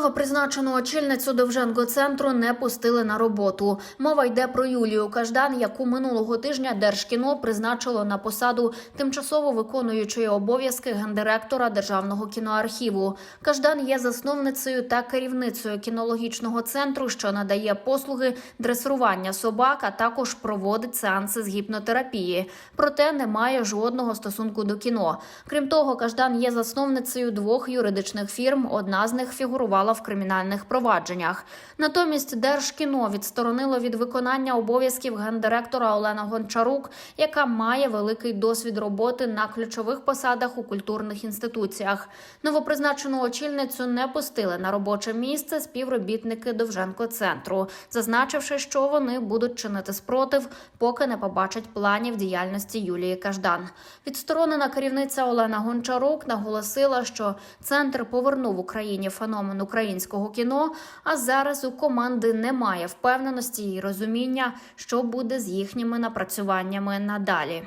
Новопризначену очільницю Довженко центру не пустили на роботу. Мова йде про Юлію Каждан, яку минулого тижня Держкіно призначило на посаду тимчасово виконуючої обов'язки гендиректора державного кіноархіву. Каждан є засновницею та керівницею кінологічного центру, що надає послуги дресирування собак, а також проводить сеанси з гіпнотерапії. Проте не має жодного стосунку до кіно. Крім того, Каждан є засновницею двох юридичних фірм. Одна з них фігурувала в кримінальних провадженнях. Натомість Держкіно відсторонило від виконання обов'язків гендиректора Олена Гончарук, яка має великий досвід роботи на ключових посадах у культурних інституціях. Новопризначену очільницю не пустили на робоче місце співробітники Довженко центру, зазначивши, що вони будуть чинити спротив, поки не побачать планів діяльності Юлії Каждан. Відсторонена керівниця Олена Гончарук наголосила, що центр повернув Україні феномен українського кіно. А зараз у команди немає впевненості і розуміння, що буде з їхніми напрацюваннями надалі.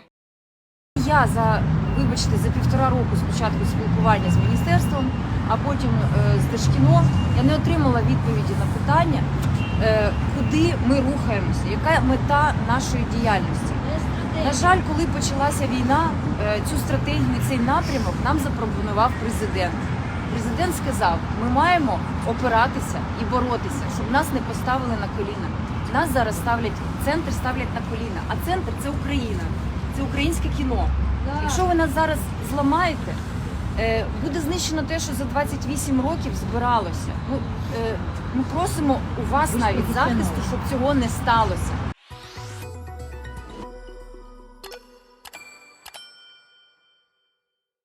Я за, вибачте, за півтора року спочатку спілкування з міністерством, а потім е, з Держкіно, я не отримала відповіді на питання, е, куди ми рухаємося, яка мета нашої діяльності. На жаль, коли почалася війна, е, цю стратегію, цей напрямок нам запропонував президент. Президент сказав, ми маємо опиратися і боротися, щоб нас не поставили на коліна. Нас зараз ставлять центр ставлять на коліна, а центр це Україна, це українське кіно. Якщо ви нас зараз зламаєте, е, буде знищено те, що за 28 років збиралося. Ну, е, ми просимо у вас навіть захисту, щоб цього не сталося.